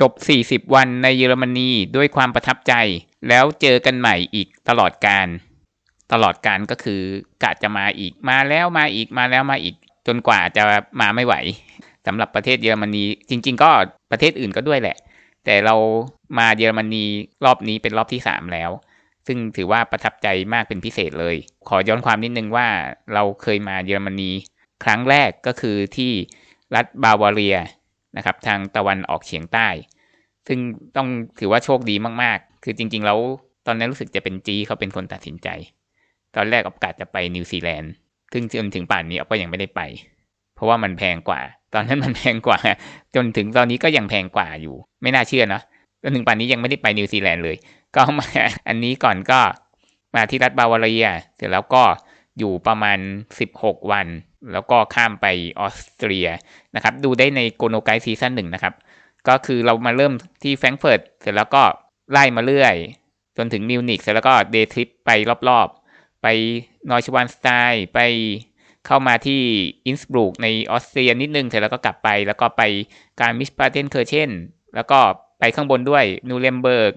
จบ 40 วันในเยอรมนีด้วยความประทับใจ แล้วเจอกันใหม่อีกตลอดการ ตลอดการก็คือกะจะมาอีกมาแล้วมาอีกมาแล้วมาอีก จนกว่าจะมาไม่ไหวสำหรับประเทศเยอรมนีจริง ๆ ก็ประเทศอื่นก็ด้วยแหละ แต่เรามาเยอรมนีรอบนี้เป็นรอบที่ 3 แล้ว ซึ่งถือว่าประทับใจมากเป็นพิเศษเลย ขอย้อนความนิดนึงว่าเราเคยมาเยอรมนี ครั้งแรกก็คือที่รัฐบาวาเรีย นะครับทางตะวันออกเฉียงใต้ ซึ่งต้องถือว่าโชคดีมากๆ คือจริง ๆ แล้วตอนนั้นรู้สึกจะเป็นจีเขาเป็นคนตัดสินใจ ตอนแรกโอกาสจะไปนิวซีแลนด์ซึ่งจนถึงป่านนี้ก็ยังไม่ได้ไป เพราะว่ามันแพงกว่า ตอนนั้นมันแพงกว่า จนถึงตอนนี้ก็ยังแพงกว่าอยู่ ไม่น่าเชื่อเนาะจนถึงป่านนี้ยังไม่ได้ไปนิวซีแลนด์เลย ก็มาอันนี้ก่อนก็มาที่รัฐบาวาเรียเสร็จแล้วก็ อยู่ประมาณ 16 วัน แล้วก็ข้ามไปออสเตรียนะครับ ดูได้ในโกโนไกซีซั่นหนึ่งนะครับ ก็คือเรามาเริ่มที่แฟรงก์เฟิร์ตเสร็จแล้วก็ไล่มาเรื่อย จนถึงมิวนิกเสร็จแล้วก็เดทริปไปรอบๆ ไปนอยชวานสไตน์ไปเข้ามาที่อินสบรูกในออสเตรียนิดนึงเสร็จแล้วก็กลับไป แล้วก็ไปการมิสปาเทนเคอร์เชนแล้วก็ไปข้างบนด้วยนูเรมเบิร์ก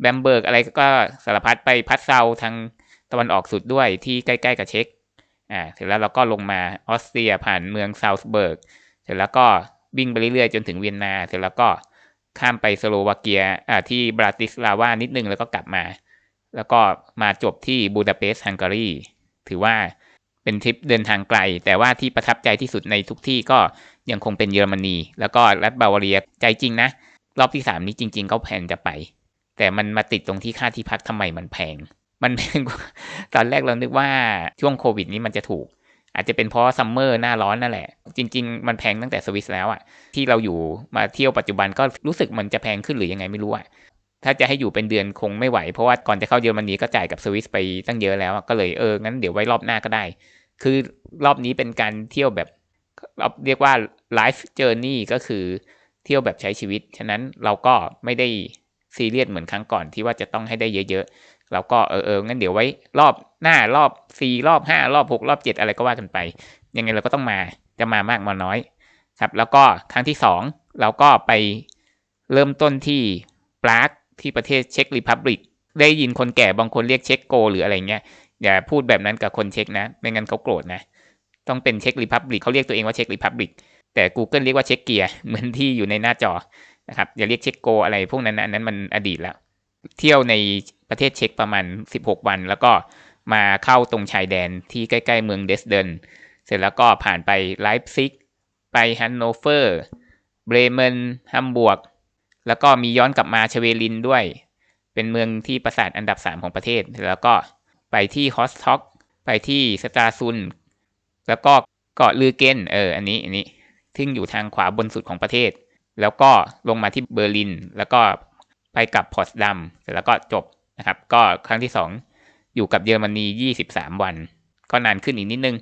แบมเบิร์กอะไรก็สารพัดไปพัดเซาทาง ตะวันออกสุดด้วยที่ใกล้ๆกับเช็กอ่าเสร็จแล้วเราก็ลงมาออสเตรียผ่านเมืองซาวส์เบิร์กเสร็จแล้วก็วิ่งไปเรื่อยๆจนถึงเวียนนาเสร็จแล้วก็ข้ามไปสโลวาเกียอ่าที่บราติสลาวานิดนึงแล้วก็กลับมา แล้วก็มาจบที่บูดาเปสต์ฮังการีถือว่าเป็นทริปเดินทางไกล แต่ว่าที่ประทับใจที่สุดในทุกที่ก็ยังคงเป็นเยอรมนี แล้วก็รัฐบาวาเรียใจจริงนะ รอบที่สามนี้จริง ๆ ก็แพนจะไป แต่มันมาติดตรงที่ค่าที่พักทำไมมันแพง มันตอนแรกเรานึกว่าช่วงโควิดนี้มันจะถูก อาจจะเป็นเพราะซัมเมอร์หน้าร้อนนั่นแหละ จริง ๆ มันแพงตั้งแต่สวิสแล้วอะที่เราอยู่มาเที่ยวปัจจุบันก็รู้สึกมันจะแพงขึ้นหรือยังไงไม่รู้อะถ้าจะให้อยู่เป็นเดือนคงไม่ไหว เพราะว่าก่อนจะเข้าเยอรมนีก็จ่ายกับสวิสไปตั้งเยอะแล้วก็เลยเอองั้นเดี๋ยวไว้รอบหน้าก็ได้ คือรอบนี้เป็นการเที่ยวแบบเรียกว่าไลฟ์เจอร์นี่ก็คือเที่ยวแบบใช้ชีวิต ฉะนั้นเราก็ไม่ได้ซีเรียสเหมือนครั้งก่อนที่ว่าจะต้องให้ได้เยอะๆ เราก็เออเอองั้นเดี๋ยวไว้รอบหน้ารอบสี่รอบห้ารอบหกรอบเจ็ดอะไรก็ว่ากันไป ยังไงเราก็ต้องมาจะมามากมาน้อยครับ แล้วก็ครั้งที่สองเราก็ไปเริ่มต้นที่ปรากที่ประเทศเช็กริพับลิกได้ยินคนแก่บางคนเรียกเช็กโก หรืออะไรเงี้ยอย่าพูดแบบนั้นกับคนเช็กนะไม่งั้นเขาโกรธนะ ต้องเป็นเช็กริพับลิกเขาเรียกตัวเองว่าเช็กริพับลิกแต่ Google เรียกว่าเช็กเกียร์เหมือนที่อยู่ในหน้าจอนะครับอย่าเรียกเช็กโก อะไรพวกนั้นนะอันนั้นมันอดีตแล้ว เที่ยวใน ประเทศเช็กประมาณ 16 วัน แล้วก็มาเข้าตรงชายแดนที่ใกล้ๆเมืองเดสเดนเสร็จแล้วก็ผ่านไปไลฟ์ซิก ไปฮันโนเฟอร์เบรเมนฮัมบวก แล้วก็มีย้อนกลับมาเชเวลินด้วย เป็นเมืองที่ประสาทอันดับ 3 ของประเทศ แล้วก็ไปที่ฮอสท็อกไปที่สตาซุน แล้วก็เกาะลือเกนเออ อันนี้อันนี้ซึ่งอยู่ทางขวาบนสุดของประเทศ แล้วก็ลงมาที่เบอร์ลิน แล้วก็ไปกับพอสดัมเสร็จแล้วก็จบ นะครับ ก็ครั้งที่ 2 อยู่กับเยอรมนี 23 วัน ก็นานขึ้นอีกนิดนึง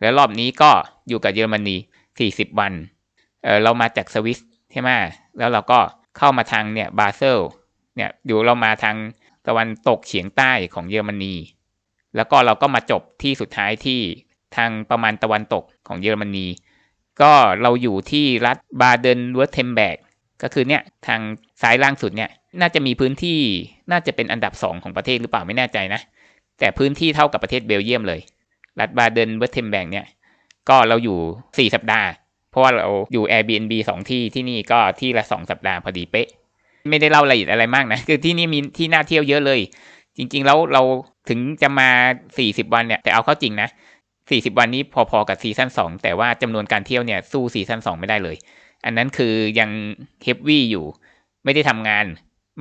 แล้วรอบนี้ก็อยู่กับเยอรมนี 40 วันเออเรามาจากสวิสใช่ไหมแล้วเราก็เข้ามาทางเนี่ยบาเซลเนี่ยอยู่เรามาทางตะวันตกเฉียงใต้ของเยอรมนี แล้วก็เราก็มาจบที่สุดท้ายที่ทางประมาณตะวันตกของเยอรมนี ก็เราอยู่ที่รัฐบาเดนเวอร์เทมแบกก็คือเนี่ยทางซ้ายล่างสุดเนี่ย น่าจะมีพื้นที่น่าจะเป็นอันดับสองของประเทศหรือเปล่าไม่แน่ใจนะ แต่พื้นที่เท่ากับประเทศเบลเยียมเลย รัฐบาเดนเวอร์เทมแบกเนี่ย ก็เราอยู่ 4 สัปดาห์ เพราะว่าเราอยู่ Airbnb 2 ที่ที่นี่ก็ที่ละ 2 สัปดาห์พอดีเป๊ะ ไม่ได้เล่ารายละเอียดอะไรมากนะ คือที่นี่มีที่น่าเที่ยวเยอะเลย จริง ๆ แล้วเราถึงจะมา 40 วันเนี่ย แต่เอาเข้าจริงนะ 40 วันนี้พอๆกับซีซั่น2 แต่ว่าจำนวนการเที่ยวเนี่ยสู้ซีซั่น2 ไม่ได้เลย อันนั้นคือยังเฮฟวี่อยู่ ไม่ได้ทำงาน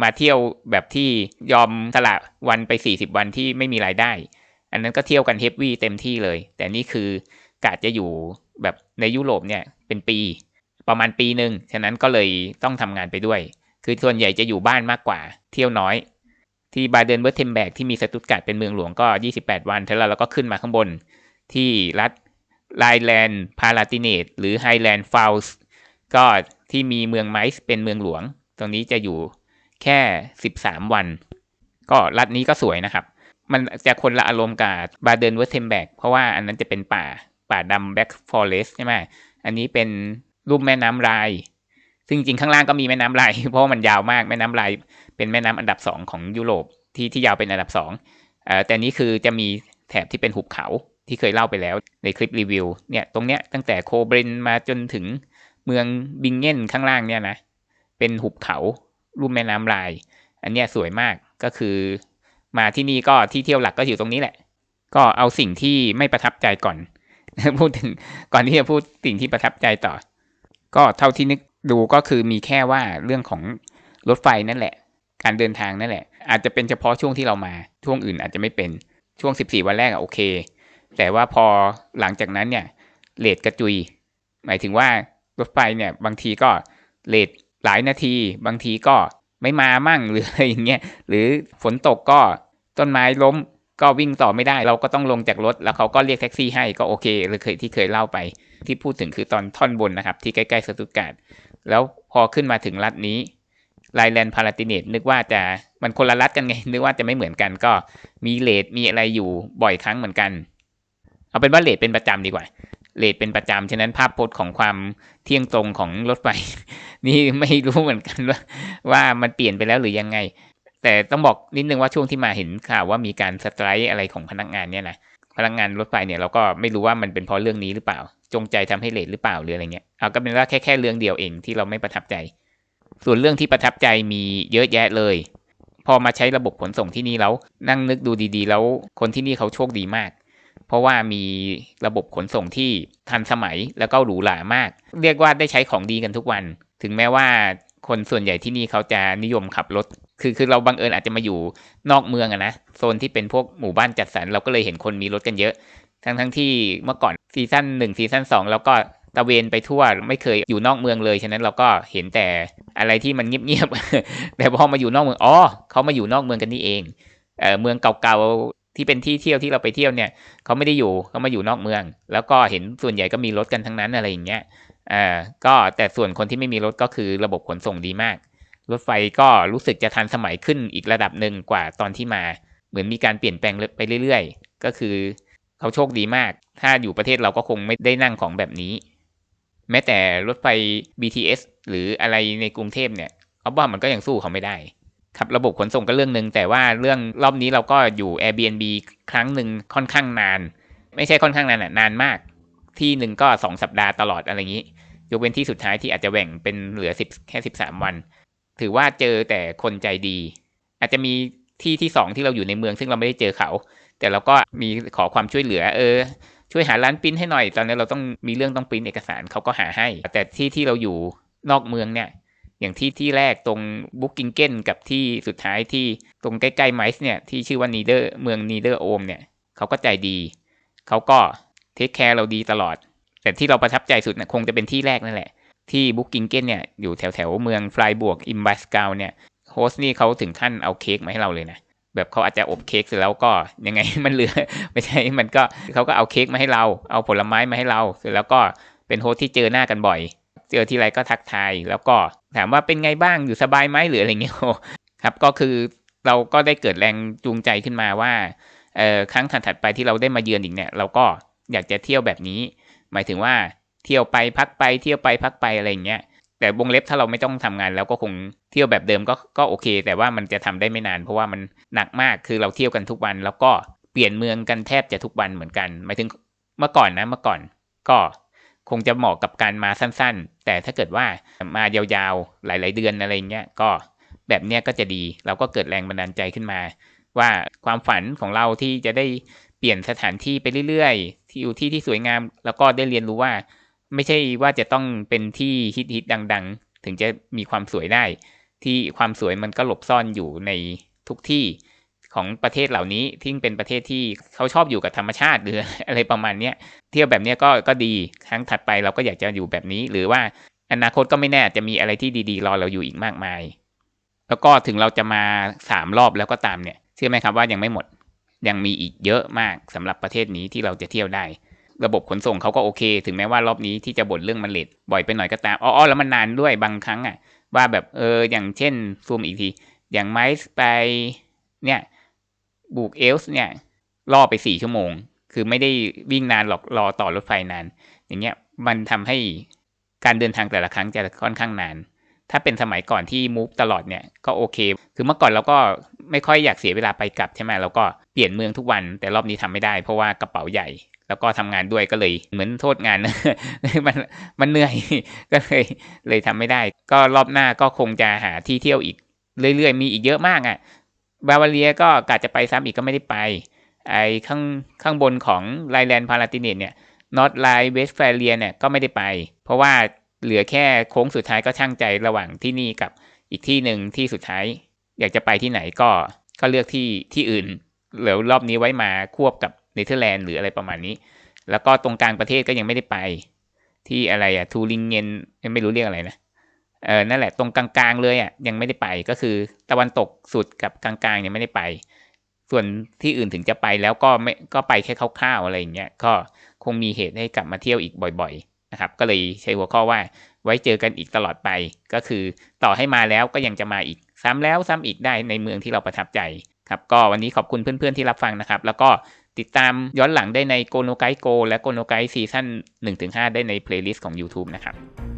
มาเที่ยวแบบที่ยอมสละวันไป 40 วันที่ไม่มีรายได้ อันนั้นก็เที่ยวกันเฮฟวี่เต็มที่เลย แต่นี่คือกาจะอยู่แบบในยุโรปเนี่ยเป็นปี ประมาณปีหนึ่งฉะนั้นก็เลยต้องทำงานไปด้วย คือส่วนใหญ่จะอยู่บ้านมากกว่า เที่ยวน้อย ที่บาเดนเวอร์เทมแบกที่มีสตุตการ์ดเป็นเมืองหลวงก็ 28 วันแล้วเราก็ขึ้นมาข้างบน ที่รัฐไลแลนด์พาลาติเนตหรือไฮแลนด์ฟาวส์ก็ที่มีเมืองไมซ์เป็นเมืองหลวง ตรงนี้จะอยู่ แค่ 13 วัน ก็รัฐนี้ก็สวยนะครับ มันจะคนละอารมณ์กับบาเดนเวอร์เทมแบกเพราะว่าอันนั้นจะเป็นป่าป่าดำแบ็กฟอเรสใช่ไหมอันนี้เป็นรูปแม่น้ำราย ซึ่งจริงข้างล่างก็มีแม่น้ำลาย เพราะมันยาวมากแม่น้ำลาย เป็นแม่น้ำอันดับสองของยุโรปที่ที่ยาวเป็นอันดับสองอแต่นี้คือจะมีแถบที่เป็นหุบเขาที่เคยเล่าไปแล้วในคลิปรีวิวเนี่ยตรงเนี้ยตั้งแต่โคเบรนมาจนถึงเมืองบิงเง่นข้างล่างเนี่ยนะเป็นหุบเขา รูปแม่น้ำลาย อันเนี้ยสวยมากก็คือ มาที่นี่ก็ที่เที่ยวหลักก็อยู่ตรงนี้แหละ ก็เอาสิ่งที่ไม่ประทับใจก่อนพูดถึงก่อนที่จะพูดสิ่งที่ประทับใจต่อ ก็เท่าที่นึกดูก็คือมีแค่ว่าเรื่องของรถไฟนั่นแหละ การเดินทางนั่นแหละ อาจจะเป็นเฉพาะช่วงที่เรามาช่วงอื่นอาจจะไม่เป็นช่วง 14 วันแรกอะโอเค แต่ว่าพอหลังจากนั้นเนี่ยเลทกระจุย หมายถึงว่ารถไฟเนี่ยบางทีก็เลท หลายนาทีบางทีก็ไม่มามั่งหรืออะไรอย่างเงี้ยหรือฝนตกก็ต้นไม้ล้มก็วิ่งต่อไม่ได้ เราก็ต้องลงจากรถ แล้วเขาก็เรียกแท็กซี่ให้ก็โอเคเลยเคยที่เคยเล่าไป ที่พูดถึงคือตอนท่อนบนนะครับ ที่ใกล้ๆสตุตการ์ดแล้วพอขึ้นมาถึงรัฐนี้ไลแลนด์พาราติเนตนึกว่าจะมันคนละรัฐกันไง นึกว่าจะไม่เหมือนกันก็มีเลทมีอะไรอยู่บ่อยครั้งเหมือนกัน เอาเป็นว่าเลทเป็นประจำดีกว่า เลทเป็นประจำฉะนั้นภาพพจน์ของความเที่ยงตรงของรถไฟนี่ไม่รู้เหมือนกันว่า ว่ามันเปลี่ยนไปแล้วหรือยังไง แต่ต้องบอกนิดนึงว่าช่วงที่มาเห็นข่าวว่ามีการสไตร์อะไรของพนักงานเนี่ยนะพนักงานรถไฟเนี่ยเราก็ไม่รู้ว่ามันเป็นเพราะเรื่องนี้หรือเปล่า จงใจทำให้เลทหรือเปล่าหรืออะไรเงี้ยเอาก็เป็นว่าแค่แค่เรื่องเดียวเองที่เราไม่ประทับใจ ส่วนเรื่องที่ประทับใจมีเยอะแยะเลย พอมาใช้ระบบขนส่งที่นี่แล้วนั่งนึกดูดีๆ แล้วคนที่นี่เขาโชคดีมาก ราะว่ามีระบบขนส่งที่ทันสมัยแล้วก็หรูหรามาก เรียกว่าได้ใช้ของดีกันทุกวัน ถึงแม้ว่าคนส่วนใหญ่ที่นี่เขาจะนิยมขับรถ คือคือเราบังเอิญอาจจะมาอยู่นอกเมืองอะนะโซนที่เป็นพวกหมู่บ้านจัดสรรเราก็เลยเห็นคนมีรถกันเยอะ ทั้งทั้งที่เมื่อก่อนซีซั่นหนึ่งซีซั่นสองแล้วก็ตะเวนไปทั่วไม่เคยอยู่นอกเมืองเลยฉะนั้นเราก็เห็นแต่อะไรที่มันเงียบๆแต่พอมาอยู่นอกเมืองอ๋อเขามาอยู่นอกเมืองกันนี่เองเออเมืองเก่าๆ ที่เป็นที่เที่ยวที่เราไปเที่ยวเนี่ยเขาไม่ได้อยู่เขามาอยู่นอกเมือง แล้วก็เห็นส่วนใหญ่ก็มีรถกันทั้งนั้นอะไรอย่างเงี้ยเออก็แต่ส่วนคนที่ไม่มีรถก็คือระบบขนส่งดีมาก รถไฟก็รู้สึกจะทันสมัยขึ้นอีกระดับหนึ่งกว่าตอนที่มา เหมือนมีการเปลี่ยนแปลงไปเรื่อยๆ ก็คือเขาโชคดีมาก ถ้าอยู่ประเทศเราก็คงไม่ได้นั่งของแบบนี้ แม้แต่รถไฟ BTS หรืออะไรในกรุงเทพเนี่ยเขาว่ามันก็ยังสู้เขาไม่ได้ ครับระบบขนส่งก็เรื่องหนึ่งแต่ว่าเรื่องรอบนี้เราก็อยู่ Airbnb ครั้งหนึ่งค่อนข้างนาน ไม่ใช่ค่อนข้างนานอะนานมาก ที่หนึ่งก็สองสัปดาห์ตลอดอะไรอย่างนี้ ยกเว้นที่สุดท้ายที่อาจจะแบ่งเป็นเหลือสิบแค่สิบสามวัน ถือว่าเจอแต่คนใจดี อาจจะมีที่ที่สองที่เราอยู่ในเมือง ซึ่งเราไม่ได้เจอเขา แต่เราก็มีขอความช่วยเหลือ เออ ช่วยหาร้านปริ้นให้หน่อย ตอนนี้เราต้องมีเรื่องต้องปริ้นเอกสารเขาก็หาให้ แต่ที่ที่เราอยู่นอกเมืองเนี่ย อย่างที่ที่แรกตรงบุ๊กกิงเกนกับที่สุดท้ายที่ตรงใกล้ๆไมซ์เนี่ยที่ชื่อว่านีเดอร์เมืองนีเดอร์โอมเนี่ยเขาก็ใจดีเขาก็เทคแคร์เราดีตลอด แต่ที่เราประทับใจสุดนะคงจะเป็นที่แรกนั่นแหละ ที่บุ๊กกิงเกนเนี่ยอยู่แถวแถวเมืองฟลายบวกอิมบัสกาวเนี่ยโฮสต์นี่เขาถึงขั้นเอาเค้กมาให้เราเลยนะแบบเขาอาจจะอบเค้กเสร็จแล้วก็ยังไงมันเหลือไม่ใช่ มันก็เขาก็เอาเค้กมาให้เรา เอาผลไม้มาให้เรา เสร็จแล้วก็เป็นโฮสต์ที่เจอหน้ากันบ่อย เจอทีไรก็ทักทาย แล้วก็ถามว่าเป็นไงบ้างอยู่สบายไหมหรืออะไรเงี้ยครับก็คือเราก็ได้เกิดแรงจูงใจขึ้นมาว่าเออครั้งถัดๆไปที่เราได้มาเยือนอีกเนี่ย เราก็อยากจะเที่ยวแบบนี้ หมายถึงว่าเที่ยวไปพักไปเที่ยวไปพักไปอะไรเงี้ยแต่วงเล็บถ้าเราไม่ต้องทำงานแล้วก็คงเที่ยวแบบเดิมก็ก็โอเค แต่ว่ามันจะทำได้ไม่นาน เพราะว่ามันหนักมากคือเราเที่ยวกันทุกวัน แล้วก็เปลี่ยนเมืองกันแทบจะทุกวันเหมือนกันหมายถึงเมื่อก่อนนะเมื่อก่อน ก็ งจะเหมาะกับการมาสั้นๆ แต่ถ้าเกิดว่ามายาวๆ หลาย ๆ เดือนอะไรเงี้ยก็แบบเนี้ยก็จะดี เราก็เกิดแรงบันดาลใจขึ้นมา ว่าความฝันของเราที่จะได้เปลี่ยนสถานที่ไปเรื่อยๆ ที่อยู่ที่ที่สวยงาม แล้วก็ได้เรียนรู้ว่า ไม่ใช่ว่าจะต้องเป็นที่ฮิตฮิตดัง ๆ ถึงจะมีความสวยได้ ที่ความสวยมันก็หลบซ่อนอยู่ในทุกที่ ของประเทศเหล่านี้ที่เป็นประเทศที่เขาชอบอยู่กับธรรมชาติหรืออะไรประมาณเนี้ยเที่ยวแบบเนี้ยก็ก็ดีครั้งถัดไปเราก็อยากจะอยู่แบบนี้ หรือว่าอนาคตก็ไม่แน่จะมีอะไรที่ดีๆ รอเราอยู่อีกมากมาย แล้วก็ถึงเราจะมาสามรอบแล้วก็ตามเนี่ยเชื่อไหมครับว่ายังไม่หมดยังมีอีกเยอะมากสำหรับประเทศนี้ที่เราจะเที่ยวได้ ระบบขนส่งเขาก็โอเค ถึงแม้ว่ารอบนี้ที่จะบ่นเรื่องมันเลทบ่อยไปหน่อยก็ตามอ๋อแล้วมันนานด้วยบางครั้งอะว่าแบบเอออย่างเช่นซูมอีกที อย่างไมซ์ไปเนี่ย บูกเอลส์เนี่ยรอไปสี่ชั่วโมง คือไม่ได้วิ่งนานหรอกรอต่อรถไฟนาน อย่างเงี้ยมันทำให้การเดินทางแต่ละครั้งจะค่อนข้างนาน ถ้าเป็นสมัยก่อนที่มูฟตลอดเนี่ยก็โอเค คือเมื่อก่อนเราก็ไม่ค่อยอยากเสียเวลาไปกลับใช่ไหมเราก็เปลี่ยนเมืองทุกวัน แต่รอบนี้ทำไม่ได้เพราะว่ากระเป๋าใหญ่ แล้วก็ทำงานด้วยก็เลยเหมือนโทษงานมันมันเหนื่อยก็เลยเลยทำไม่ได้ ก็รอบหน้าก็คงจะหาที่เที่ยวอีกเรื่อยๆ มีอีกเยอะมากอะ่ะ บาวาเรียก็กะจะไปซ้ำอีกก็ไม่ได้ไป ไอ้ข้างข้างบนของไลแลนด์พาราติเนตเนี่ยนอตไลน์เวสแฟเลียเนี่ยก็ไม่ได้ไป เพราะว่าเหลือแค่โค้งสุดท้ายก็ช่างใจระหว่างที่นี่กับอีกที่หนึ่งที่สุดท้าย อยากจะไปที่ไหนก็ก็เลือกที่ที่อื่นเหลือรอบนี้ไว้มาควบกับเนเธอร์แลนด์หรืออะไรประมาณนี้ แล้วก็ตรงกลางประเทศก็ยังไม่ได้ไป ที่อะไรอะทูริงเงนไม่รู้เรียกอะไรนะ เออนั่นแหละตรงกลางๆเลยอะยังไม่ได้ไปก็คือตะวันตกสุดกับกลางๆยังไม่ได้ไป ส่วนที่อื่นถึงจะไปแล้วก็ไม่ก็ไปแค่คร่าวๆอะไรอย่างเงี้ยก็คงมีเหตุให้กลับมาเที่ยวอีกบ่อยๆนะครับ ก็เลยใช้หัวข้อว่าไว้เจอกันอีกตลอดไป ก็คือต่อให้มาแล้วก็ยังจะมาอีกซ้ำแล้วซ้ำอีกได้ในเมืองที่เราประทับใจครับก็วันนี้ขอบคุณเพื่อนๆที่รับฟังนะครับ แล้วก็ติดตามย้อนหลังได้ในโกโนไกโกและโกโนไกซีซั่น1-5 ได้ในเพลย์ลิสต์ของ YouTube นะครับ